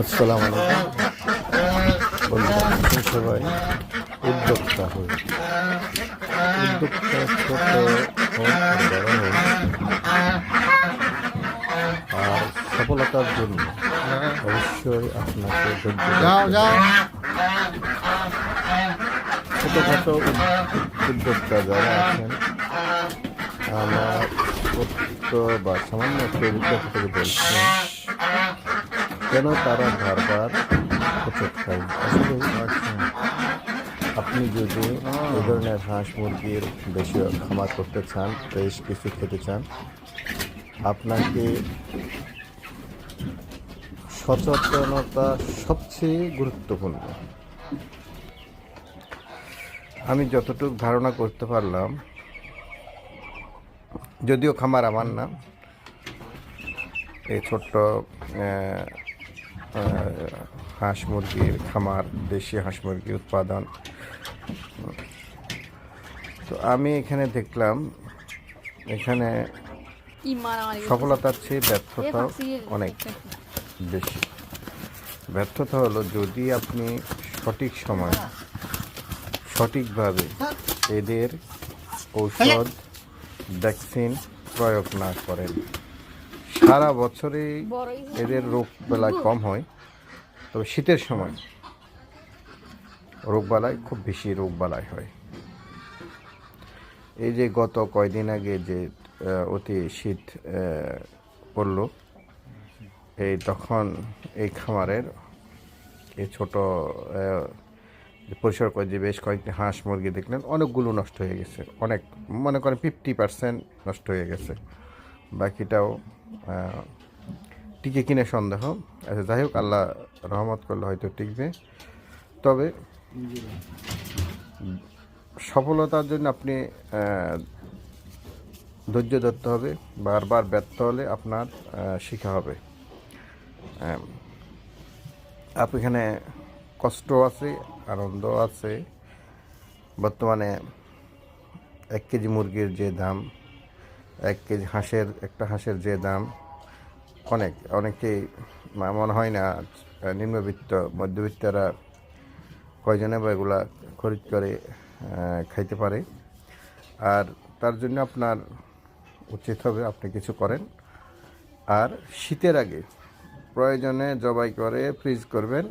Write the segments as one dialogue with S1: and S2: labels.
S1: আসসালামু আলাইকুম। সবাই উদ্যোক্তা হই উদ্যোক্তা ছোট আর সফলতার জন্য অবশ্যই আপনাকে ছোটোখাটো উদ্যোক্তা যারা আছেন আমার বা সামান্য একটু অভিজ্ঞতা থেকে বলছি কেন তারা বারবার হোঁচট খায় আসলে আপনি যদি এই ধরনের হাঁস মুরগির বেশি খামার করতে চান, বেশ কিছু খেতে চান, আপনাকে সচেতনতা সবচেয়ে গুরুত্বপূর্ণ। আমি যতটুকু ধারণা করতে পারলাম, যদিও খামার আমার না, এই ছোট্ট হাঁস মুরগির খামার দেশি হাঁস মুরগি উৎপাদন। তো আমি এখানে দেখলাম এখানে সফলতার চেয়ে ব্যর্থতা অনেক বেশি। ব্যর্থতা হলো যদি আপনি সঠিক সময় সঠিকভাবে এদের ঔষধ ভ্যাকসিন প্রয়োগ না করেন। সারা বছরে এদের রোগ বেলায় কম হয়। তবে শীতের সময় রোগবালাই, খুব বেশি রোগবালাই হয়। এই যে গত কয়দিন আগে যে অতি শীত পড়ল, এই তখন এই খামারের এই ছোট পরিষ্কার করে, যে বেশ কয়েকটি হাঁস মুরগি দেখলেন, অনেকগুলো নষ্ট হয়ে গেছে। অনেক, মনে করেন ফিফটি পার্সেন্ট নষ্ট হয়ে গেছে। বাকিটাও টিকে কিনে সন্দেহ। আচ্ছা যাই হোক, আল্লাহ রহমত করলে হয়তো টিকবে। তবে সফলতার জন্য আপনি ধৈর্য ধরতে হবে, বারবার ব্যর্থ হলে আপনার শিখা হবে। আপনি এখানে কষ্ট আছে, আনন্দ আছে, বর্তমানে এক কেজি মুরগির যে দাম, এক কেজি হাঁসের, একটা হাঁসের যে দাম অনেক অনেকেই মনে হয় না, নিম্নবিত্ত, মধ্যবিত্তরা কয়জনে বা এগুলা খরিদ করে খাইতে পারে। আর তার জন্য আপনার উচিত হবে আপনি কিছু করেন। আর শীতের আগে প্রয়োজনে জবাই করে ফ্রিজ করবেন।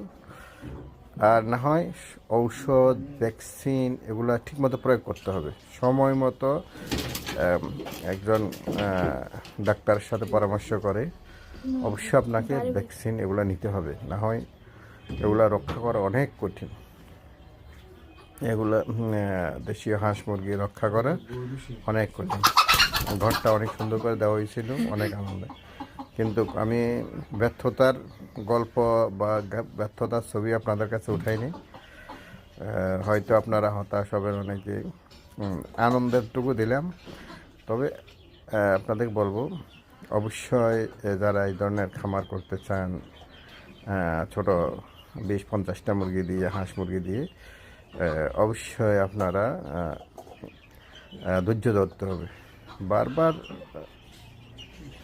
S1: আর না হয় ঔষধ, ভ্যাকসিন এগুলো ঠিকমতো প্রয়োগ করতে হবে। সময় মতো একজন ডাক্তারের সাথে পরামর্শ করে। অবশ্যই আপনাকে ভ্যাকসিন এগুলো নিতে হবে। না হয় এগুলো রক্ষা করা অনেক কঠিন। এগুলো দেশীয় হাঁস মুরগি রক্ষা করা অনেক কঠিন। ঘরটা অনেক সুন্দর করে দেওয়া হয়েছিল অনেক আনন্দে। কিন্তু আমি ব্যর্থতার গল্প বা ব্যর্থতার ছবি আপনাদের কাছে উঠাইনি। হয়তো আপনারা হতাশ হবেন অনেকে আনন্দেরটুকু দিলাম। তবে আপনাদের বলব অবশ্যই যারা এই ধরনের খামার করতে চান ছোট বিশ পঞ্চাশটা মুরগি দিয়ে, হাঁস মুরগি দিয়ে অবশ্যই আপনারা ধৈর্য ধরতে হবে। বারবার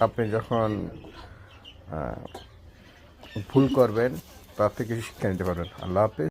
S1: আপনি যখন ভুল করবেন, তার থেকে শিক্ষা নিতে পারবেন। আল্লাহ হাফেজ।